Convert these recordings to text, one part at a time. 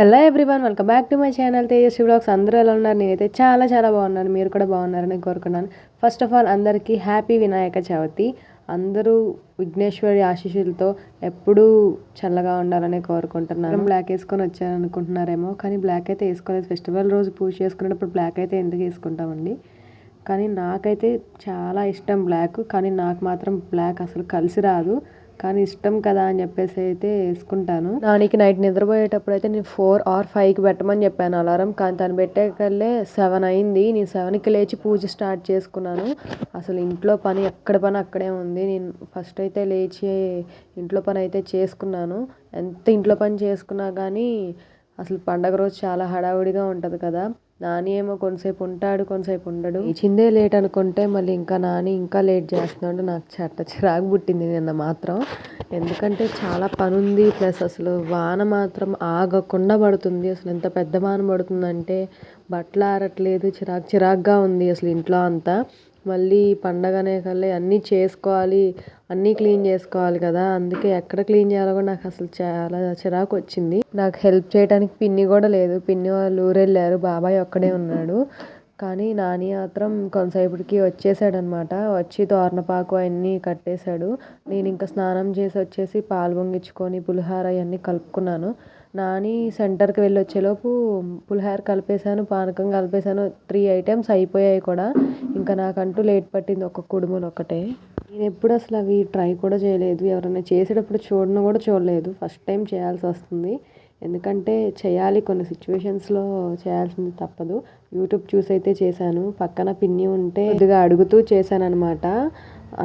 Hello everyone welcome back to my channel Tejaswi blogs అందరూ ఎలా ఉన్నారు? నేనైతే చాలా చాలా బాగున్నాను. మీరు కూడా బాగున్నారని కోరుకున్నాను. ఫస్ట్ ఆఫ్ ఆల్ అందరికీ హ్యాపీ వినాయక చవితి. అందరూ విఘ్నేశ్వరి ఆశీస్సులతో ఎప్పుడూ చల్లగా ఉండాలని కోరుకుంటున్నాను. బ్లాక్ వేసుకొని వచ్చారనుకుంటున్నారేమో కానీ బ్లాక్ అయితే వేసుకోలేదు. ఫెస్టివల్ రోజు పూజ చేసుకునేటప్పుడు బ్లాక్ అయితే ఎందుకు వేసుకుంటామండి? కానీ నాకైతే చాలా ఇష్టం బ్లాక్ కానీ నాకు మాత్రం బ్లాక్ అసలు కలిసి రాదు. కానీ ఇష్టం కదా అని చెప్పేసి అయితే వేసుకుంటాను. నానికి నైట్ నిద్రపోయేటప్పుడు అయితే నేను ఫోర్ ఆర్ ఫైవ్కి పెట్టమని చెప్పాను అలారం. కానీ తను పెట్టేకల్లే సెవెన్ అయింది. నేను సెవెన్కి లేచి పూజ స్టార్ట్ చేసుకున్నాను. అసలు ఇంట్లో పని ఎక్కడ పని అక్కడే ఉంది. నేను ఫస్ట్ అయితే లేచి ఇంట్లో పని అయితే చేసుకున్నాను. ఎంత ఇంట్లో పని చేసుకున్నా కానీ అసలు పండగ రోజు చాలా హడావుడిగా ఉంటుంది కదా. నాని ఏమో కొంతసేపు ఉంటాడు కొంతసేపు ఉండడు. ఇచ్చిందే లేట్ అనుకుంటే మళ్ళీ ఇంకా నాని ఇంకా లేట్ చేస్తున్నాడు. నాకు చెట్ట చిరాకు పుట్టింది నిన్న మాత్రం. ఎందుకంటే చాలా పని ఉంది ప్లస్ అసలు వాన మాత్రం ఆగకుండా పడుతుంది. అసలు ఎంత పెద్ద వాన పడుతుందంటే బట్టలు ఆరట్లేదు. చిరాకు చిరాకుగా ఉంది అసలు ఇంట్లో అంతా. మళ్ళీ పండగనే కల్లా అన్నీ చేసుకోవాలి అన్నీ క్లీన్ చేసుకోవాలి కదా. అందుకే ఎక్కడ క్లీన్ చేయాలో కూడా నాకు అసలు చాలా చిరాకు వచ్చింది. నాకు హెల్ప్ చేయడానికి పిన్ని కూడా లేదు. పిన్ని వాళ్ళు ఊరెళ్ళారు. బాబాయ్ ఒక్కడే ఉన్నాడు. కానీ నాని మాత్రం కొంతసేపటికి వచ్చేసాడనమాట. వచ్చి తోరణపాకు అన్నీ కట్టేశాడు. నేను ఇంకా స్నానం చేసి వచ్చేసి పాలు పొంగించుకొని పులిహార అవన్నీ కలుపుకున్నాను. నాని సెంటర్కి వెళ్ళి వచ్చేలోపు పులిహార కలిపేశాను పానకం కలిపేశాను. త్రీ ఐటమ్స్ అయిపోయాయి కూడా. ఇంకా నాకంటూ లేట్ పట్టింది ఒక కుడుములు ఒకటే నేను ఎప్పుడు అసలు అవి ట్రై కూడా చేయలేదు. ఎవరైనా చేసేటప్పుడు చూడను కూడా చూడలేదు. ఫస్ట్ టైం చేయాల్సి వస్తుంది. ఎందుకంటే చేయాలి కొన్ని సిచ్యువేషన్స్లో చేయాల్సింది తప్పదు. యూట్యూబ్ చూసి అయితే చేశాను. పక్కన పిన్ని ఉంటే కొద్దిగా అడుగుతూ చేశాను అనమాట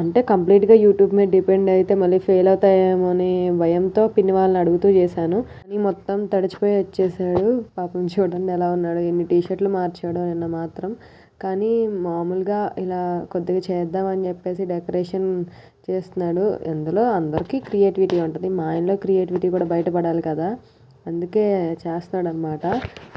అంటే కంప్లీట్గా యూట్యూబ్ మీద డిపెండ్ అయితే మళ్ళీ ఫెయిల్ అవుతాయేమో అనే భయంతో పిన్ని వాళ్ళని అడుగుతూ చేశాను. కానీ మొత్తం తడిచిపోయి వచ్చేసాడు. పాపం చూడండి ఎలా ఉన్నాడు. ఎన్ని టీషర్ట్లు మార్చాడు నిన్న మాత్రం. కానీ మామూలుగా ఇలా కొద్దిగా చేద్దామని చెప్పేసి డెకరేషన్ చేస్తున్నాడు. ఎందులో అందరికీ క్రియేటివిటీ ఉంటుంది. మా ఇంట్లో క్రియేటివిటీ కూడా బయటపడాలి కదా. అందుకే చేస్తాడనమాట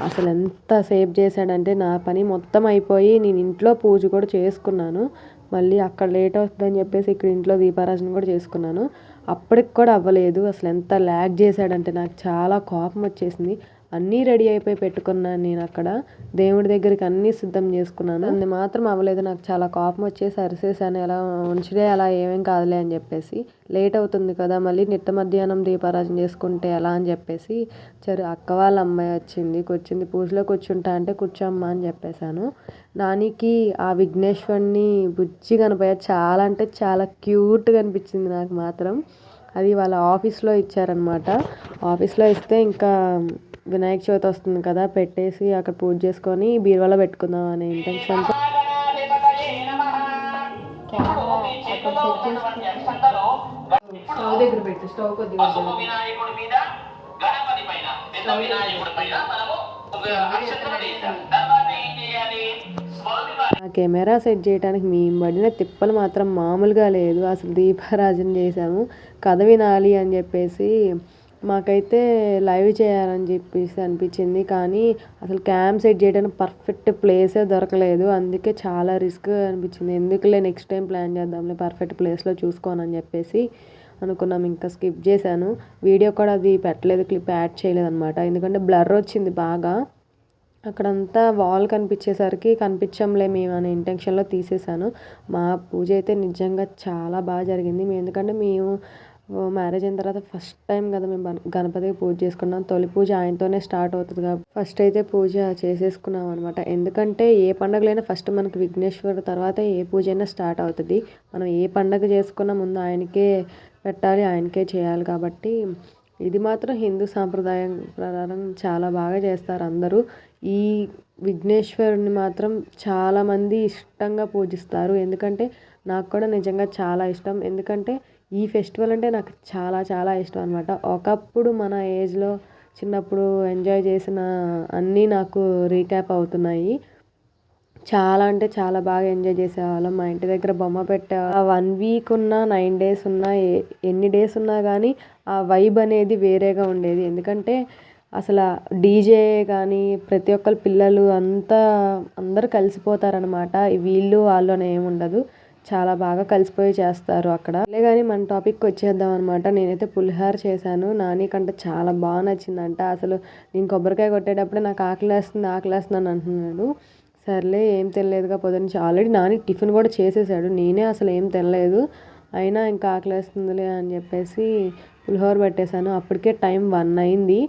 అసలు ఎంత సేవ్ చేశాడంటే నా పని మొత్తం అయిపోయి నేను ఇంట్లో పూజ కూడా చేసుకున్నాను. మళ్ళీ అక్కడ లేట్ అవుతుందని చెప్పేసి ఇక్కడ ఇంట్లో దీపారాజన కూడా చేసుకున్నాను. అప్పటికి కూడా అవ్వలేదు. అసలు ఎంత ల్యాగ్ చేశాడంటే నాకు చాలా కోపం వచ్చేసింది. అన్నీ రెడీ అయిపోయి పెట్టుకున్నాను నేను అక్కడ. దేవుడి దగ్గరికి అన్నీ సిద్ధం చేసుకున్నాను. అది మాత్రం అవ్వలేదు. నాకు చాలా కోపం వచ్చేసి అరిసేసాను. ఎలా ఉంచిడే అలా ఏమేం కాదులే అని చెప్పేసి. లేట్ అవుతుంది కదా మళ్ళీ నిట్ట మధ్యాహ్నం దీపారాజన చేసుకుంటే ఎలా అని చెప్పేసి. సరే అక్క వాళ్ళ అమ్మాయి వచ్చింది. కూర్చుంది. పూజలో కూర్చుంటా అంటే కూర్చోమ్మా అని చెప్పేశాను. నానికి ఆ విఘ్నేశ్వరుని బుజ్జి కనిపోయా చాలా అంటే చాలా క్యూట్గా అనిపించింది నాకు మాత్రం. అది వాళ్ళ ఆఫీస్లో ఇచ్చారనమాట ఆఫీస్లో ఇస్తే ఇంకా వినాయక చవితి వస్తుంది కదా పెట్టేసి అక్కడ పూజ చేసుకొని బీరువాలో పెట్టుకుందాం అనే ఇంటెన్షన్తో స్టవ్ దగ్గర పెట్టు స్టవ్ కొద్దిగా ఆ కెమెరా సెట్ చేయడానికి మేము పడిన తిప్పలు మాత్రం మామూలుగా లేదు. అసలు దీపారాజన చేసాము కథ వినాలి అని చెప్పేసి మాకైతే లైవ్ చేయాలని చెప్పేసి అనిపించింది. కానీ అసలు క్యాంప్ సెట్ చేయడానికి పర్ఫెక్ట్ ప్లేసే దొరకలేదు. అందుకే చాలా రిస్క్ అనిపించింది. ఎందుకులే నెక్స్ట్ టైం ప్లాన్ చేద్దాంలే పర్ఫెక్ట్ ప్లేస్లో చూసుకోనని చెప్పేసి అనుకున్నాం. ఇంకా స్కిప్ చేశాను. వీడియో కూడా అది పెట్టలేదు క్లిప్ యాడ్ చేయలేదు అనమాట ఎందుకంటే బ్లర్ వచ్చింది బాగా. అక్కడంతా వాల్ కనిపించేసరికి కనిపించంలే మేము అనే ఇంటెన్షన్లో తీసేసాను మా పూజ అయితే నిజంగా చాలా బాగా జరిగింది. మేము ఎందుకంటే మేము మ్యారేజ్ అయిన తర్వాత ఫస్ట్ టైం కదా మేము గణపతికి పూజ చేసుకున్నాం. తొలి పూజ ఆయనతోనే స్టార్ట్ అవుతుంది కాబట్టి ఫస్ట్ అయితే పూజ చేసేసుకున్నాం అనమాట ఎందుకంటే ఏ పండగలైనా ఫస్ట్ మనకి విఘ్నేశ్వరు తర్వాత ఏ పూజ అయినా స్టార్ట్ అవుతుంది. మనం ఏ పండగ చేసుకున్నా ముందు ఆయనకే పెట్టాలి ఆయనకే చేయాలి కాబట్టి ఇది మాత్రం హిందూ సాంప్రదాయం ప్రకారం చాలా బాగా చేస్తారు అందరూ. ఈ విఘ్నేశ్వరుని మాత్రం చాలామంది ఇష్టంగా పూజిస్తారు. ఎందుకంటే నాకు కూడా నిజంగా చాలా ఇష్టం. ఎందుకంటే ఈ ఫెస్టివల్ అంటే నాకు చాలా చాలా ఇష్టం అనమాట ఒకప్పుడు మన ఏజ్లో చిన్నప్పుడు ఎంజాయ్ చేసిన అన్నీ నాకు రీక్యాప్ అవుతున్నాయి. చాలా అంటే చాలా బాగా ఎంజాయ్ చేసేవాళ్ళం. మా ఇంటి దగ్గర బొమ్మ పెట్టే వన్ వీక్ ఉన్నా నైన్ డేస్ ఉన్నా ఎన్ని డేస్ ఉన్నా కానీ ఆ వైబ్ అనేది వేరేగా ఉండేది. ఎందుకంటే అసలు డీజే కానీ ప్రతి ఒక్కరు పిల్లలు అంతా అందరూ కలిసిపోతారనమాట వీళ్ళు వాళ్ళు అని ఏమి ఉండదు. చాలా బాగా కలిసిపోయి చేస్తారు అక్కడ. అదే కానీ మన టాపిక్కి వచ్చేద్దాం అనమాట నేనైతే పులిహార చేశాను. నాని కంటే చాలా బాగా నచ్చిందంట. అసలు నేను కొబ్బరికాయ కొట్టేటప్పుడే నాకు ఆకలి వేస్తుంది ఆకలి వేస్తుంది అని అంటున్నాడు. సర్లే ఏం తినలేదుగా పొద్దున్న ఆల్రెడీ నాని టిఫిన్ కూడా చేసేసాడు. నేనే అసలు ఏం తినలేదు. అయినా ఇంకా ఆకలి వేస్తుందిలే అని చెప్పేసి పులిహోర పెట్టేశాను. అప్పటికే టైం వన్ అయింది.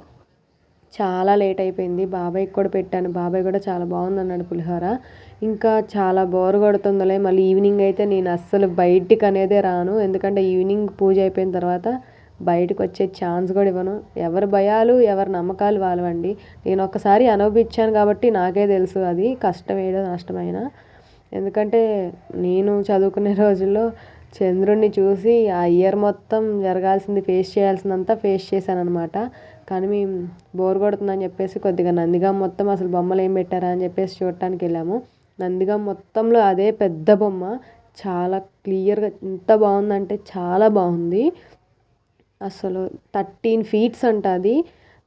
చాలా లేట్ అయిపోయింది. బాబాయ్కి కూడా పెట్టాను. బాబాయ్ కూడా చాలా బాగుంది అన్నాడు పులిహోర. ఇంకా చాలా బోర్ కొడుతుందిలే. మళ్ళీ ఈవినింగ్ అయితే నేను అస్సలు బయటికి అనేదే రాను. ఎందుకంటే ఈవినింగ్ పూజ అయిపోయిన తర్వాత బయటకు వచ్చే ఛాన్స్ కూడా ఇవ్వను. ఎవరి భయాలు ఎవరి నమ్మకాలు వాళ్ళవండి. నేను ఒకసారి అనుభవించాను కాబట్టి నాకే తెలుసు అది. కష్టం ఏదో నష్టమైనా. ఎందుకంటే నేను చదువుకునే రోజుల్లో చంద్రుడిని చూసి ఆ ఇయర్ మొత్తం జరగాల్సింది ఫేస్ చేయాల్సిందంతా ఫేస్ చేశాను అనమాట కానీ మేము బోర్ కొడుతుందని చెప్పేసి కొద్దిగా నందిగా మొత్తం అసలు బొమ్మలు ఏం పెట్టారా అని చెప్పేసి చూడటానికి వెళ్ళాము. నందిగా మొత్తంలో అదే పెద్ద బొమ్మ. చాలా క్లియర్గా ఎంత బాగుందంటే చాలా బాగుంది. అసలు థర్టీన్ ఫీట్స్ అంట అది.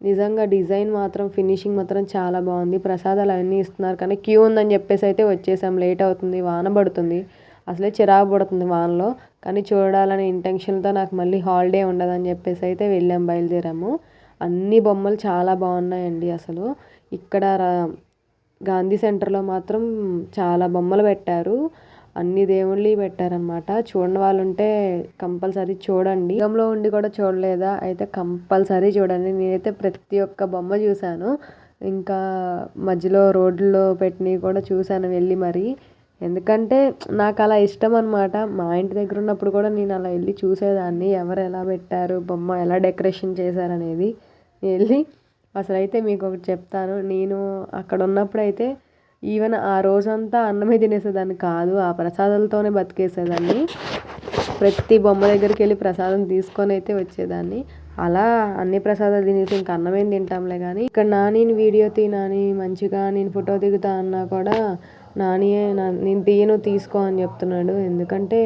నిజంగా డిజైన్ మాత్రం ఫినిషింగ్ మాత్రం చాలా బాగుంది. ప్రసాదాలు అవన్నీ ఇస్తున్నారు. కానీ క్యూ ఉందని చెప్పేసి అయితే వచ్చేసాం. లేట్ అవుతుంది వాన పడుతుంది. అసలే చిరాకు పడుతుంది వానలో. కానీ చూడాలనే ఇంటెన్షన్తో నాకు మళ్ళీ హాలిడే ఉండదని చెప్పేసి అయితే వెళ్ళాం బయలుదేరాము. అన్ని బొమ్మలు చాలా బాగున్నాయండి అసలు. ఇక్కడ గాంధీ సెంటర్లో మాత్రం చాలా బొమ్మలు పెట్టారు. అన్ని దేవుళ్ళి పెట్టారనమాట చూడని వాళ్ళు ఉంటే కంపల్సరీ చూడండి. యుగంలో ఉండి కూడా చూడలేదా? అయితే కంపల్సరీ చూడండి. నేనైతే ప్రతి ఒక్క బొమ్మ చూశాను. ఇంకా మధ్యలో రోడ్లో పెట్టినవి కూడా చూశాను వెళ్ళి మరి. ఎందుకంటే నాకు అలా ఇష్టం అనమాట మా ఇంటి దగ్గర ఉన్నప్పుడు కూడా నేను అలా వెళ్ళి చూసేదాన్ని. ఎవరు ఎలా పెట్టారు బొమ్మ ఎలా డెకరేషన్ చేశారనేది వెళ్ళి అసలు అయితే మీకు ఒకటి చెప్తాను. నేను అక్కడ ఉన్నప్పుడైతే అయితే ఈవెన్ ఆ రోజంతా అన్నమే తినేసేదాన్ని కాదు. ఆ ప్రసాదాలతోనే బతికేసేదాన్ని. ప్రతి బొమ్మ దగ్గరికి వెళ్ళి ప్రసాదం తీసుకొని అయితే వచ్చేదాన్ని. అలా అన్ని ప్రసాదాలు తినేసి ఇంకా అన్నమేం తింటాంలే కానీ ఇక్కడ నా నేను వీడియో తినని మంచిగా నేను ఫోటో దిగుతా అన్నా కూడా నానియే నేను తీయను తీసుకో అని చెప్తున్నాడు. ఎందుకంటే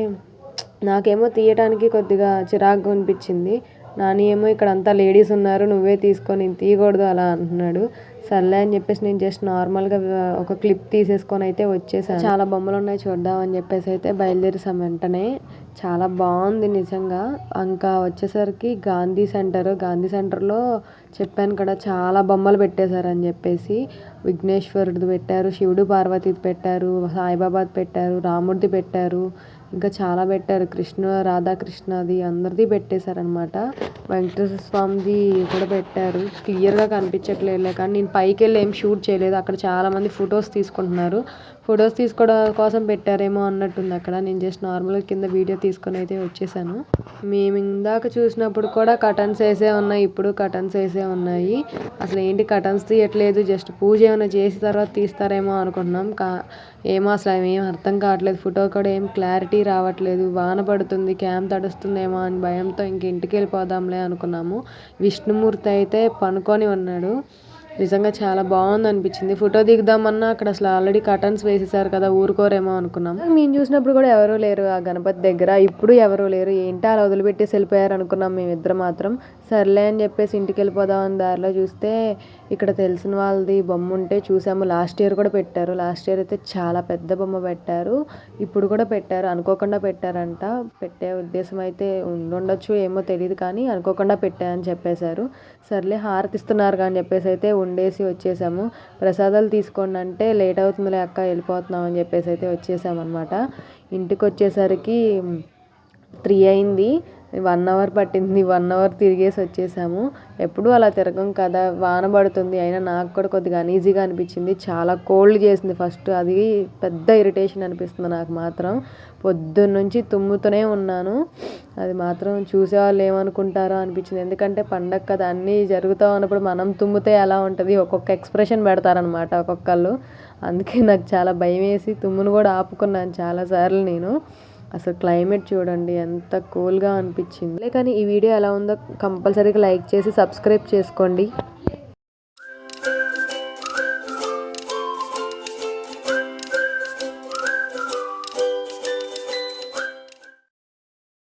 నాకేమో తీయటానికి కొద్దిగా చిరాకుగా అనిపించింది. నాని ఏమో ఇక్కడ అంతా లేడీస్ ఉన్నారు నువ్వే తీసుకొని నేను తీయకూడదు అలా అంటున్నాడు. సర్లే అని చెప్పేసి నేను జస్ట్ నార్మల్గా ఒక క్లిప్ తీసేసుకొని అయితే వచ్చేసాను. చాలా బొమ్మలు ఉన్నాయి చూద్దాం అని చెప్పేసి అయితే బయలుదేరేసాం వెంటనే. చాలా బాగుంది నిజంగా. ఇంకా వచ్చేసరికి గాంధీ సెంటర్ గాంధీ సెంటర్లో చెప్పాను కదా చాలా బొమ్మలు పెట్టేశారని చెప్పేసి. విఘ్నేశ్వరుడిది పెట్టారు శివుడు పార్వతిది పెట్టారు సాయిబాబాది పెట్టారు రాముడిది పెట్టారు. ఇంకా చాలా పెట్టారు. కృష్ణ రాధాకృష్ణది అందరిది పెట్టేశారనమాట వెంకటేశ్వర స్వామిది కూడా పెట్టారు. క్లియర్గా కనిపించట్లేదు కానీ నేను పైకి వెళ్ళి ఏం షూట్ చేయలేదు. అక్కడ చాలామంది ఫొటోస్ తీసుకుంటున్నారు. ఫొటోస్ తీసుకోవడం కోసం పెట్టారేమో అన్నట్టుంది అక్కడ. నేను జస్ట్ నార్మల్గా కింద వీడియో తీసుకొని అయితే వచ్చేసాను. మేము ఇందాక చూసినప్పుడు కూడా కటన్స్ వేసే ఉన్నాయి. ఇప్పుడు కటన్స్ వేసే ఉన్నాయి. అసలు ఏంటి కటన్స్ తీయట్లేదు? జస్ట్ పూజ ఏమైనా చేసిన తర్వాత తీస్తారేమో అనుకుంటున్నాం కా ఏమో అసలు ఏం అర్థం కావట్లేదు. ఫోటో కూడా ఏం క్లారిటీ రావట్లేదు వాన పడుతుంది క్యాంప్ తడుస్తుందేమో అని భయంతో ఇంక ఇంటికి వెళ్ళిపోదాంలే అనుకున్నాము. విష్ణుమూర్తి అయితే పనుకొని ఉన్నాడు. నిజంగా చాలా బాగుంది అనిపించింది ఫోటో దిగుదామన్నా అక్కడ అసలు ఆల్రెడీ కటన్స్ వేసేసారు కదా ఊరుకోరేమో అనుకున్నాం. మేము చూసినప్పుడు కూడా ఎవరూ లేరు ఆ గణపతి దగ్గర. ఇప్పుడు ఎవరూ లేరు. ఏంటి అలా వదిలిపెట్టేసి వెళ్ళిపోయారు అనుకున్నాం మేమిద్దరం మాత్రం. సర్లే అని చెప్పేసి ఇంటికి వెళ్ళిపోదాం దారిలో చూస్తే ఇక్కడ తెలిసిన వాళ్ళది బొమ్మ ఉంటే చూసాము. లాస్ట్ ఇయర్ కూడా పెట్టారు. లాస్ట్ ఇయర్ అయితే చాలా పెద్ద బొమ్మ పెట్టారు. ఇప్పుడు కూడా పెట్టారు. అనుకోకుండా పెట్టారంట. పెట్టే ఉద్దేశం అయితే ఉండుండొచ్చు ఏమో తెలియదు కానీ అనుకోకుండా పెట్టారని చెప్పేశారు. సర్లే హారతిస్తున్నారు కానీ చెప్పేసి అయితే ఉండేసి వచ్చేసాము. ప్రసాదాలు తీసుకోండి అంటే లేట్ అవుతుందిలే అక్క వెళ్ళిపోతున్నాం అని చెప్పేసి అయితే వచ్చేసామన్నమాట. ఇంటికి వచ్చేసరికి త్రీ అయింది. వన్ అవర్ పట్టింది వన్ అవర్ తిరిగేసి వచ్చేసాము. ఎప్పుడు అలా తిరగం కదా వాన పడుతుంది అయినా నాకు కూడా కొద్దిగా అనీజీగా అనిపించింది. చాలా కోల్డ్ చేసింది ఫస్ట్ అది పెద్ద ఇరిటేషన్ అనిపిస్తుంది నాకు మాత్రం. పొద్దున్న నుంచి తుమ్ముతూనే ఉన్నాను. అది మాత్రం చూసేవాళ్ళు ఏమనుకుంటారో అనిపించింది. ఎందుకంటే పండగ కదా అన్నీ జరుగుతూ ఉన్నప్పుడు మనం తుమ్మితే ఎలా ఉంటుంది? ఒక్కొక్క ఎక్స్ప్రెషన్ పెడతారనమాట ఒక్కొక్కళ్ళు. అందుకే నాకు చాలా భయం వేసి తుమ్మును కూడా ఆపుకున్నాను చాలాసార్లు నేను. అసలు క్లైమేట్ చూడండి ఎంత కూల్గా అనిపించింది. కానీ ఈ వీడియో ఎలా ఉందో కంపల్సరీగా లైక్ చేసి సబ్స్క్రైబ్ చేసుకోండి.